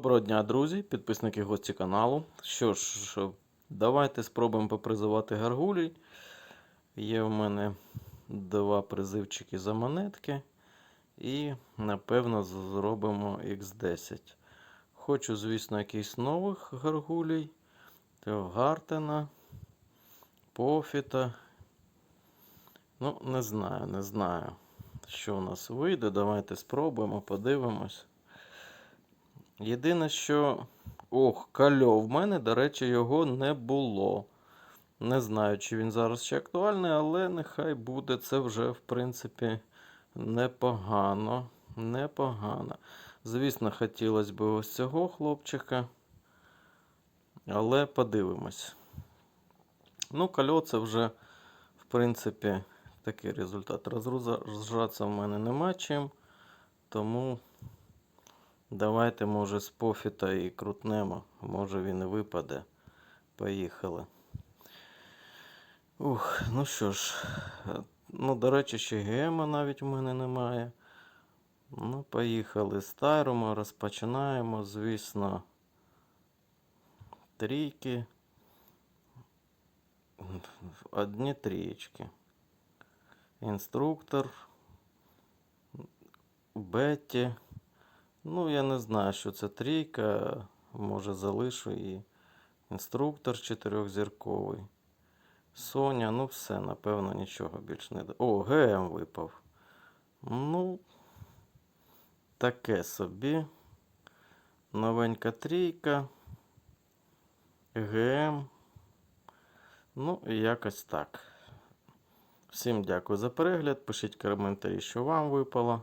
дня, друзі, підписники гості каналу. Що ж, давайте спробуємо попризивати гаргулій. Є в мене два призивчики за монетки. І, напевно, зробимо X10. Хочу, звісно, якийсь нових гаргулій. Того Гартена, Пофіта. Ну, не знаю, не знаю, що у нас вийде. Давайте спробуємо, подивимось. Єдине, що. Ох, кальо. В мене, до речі, його не було. Не знаю, чи він зараз ще актуальний, але нехай буде. Це вже, в принципі, непогано. Непогано. Звісно, хотілося б ось цього хлопчика. Але подивимось. Ну, кальо це вже, в принципі, такий результат. Розгружатися в мене нема чим. Тому. Давайте, може, з пофіта і крутнемо. Може він і випаде. Поїхали. Ух, ну що ж. е, Ну, до речі, ще гема навіть у мене немає. Ну, поїхали з розпочинаємо, звісно. Трійки. Одні трієчки. Інструктор. Бетті. Ну, я не знаю, що це трійка. Може залишу і інструктор чотирьохзірковий. Соня, ну все, напевно, нічого більш не. О, ГМ випав. Ну, таке собі. Новенька трійка. ГМ. Ну, і якось так. Всім дякую за перегляд. Пишіть коментарі, що вам випало.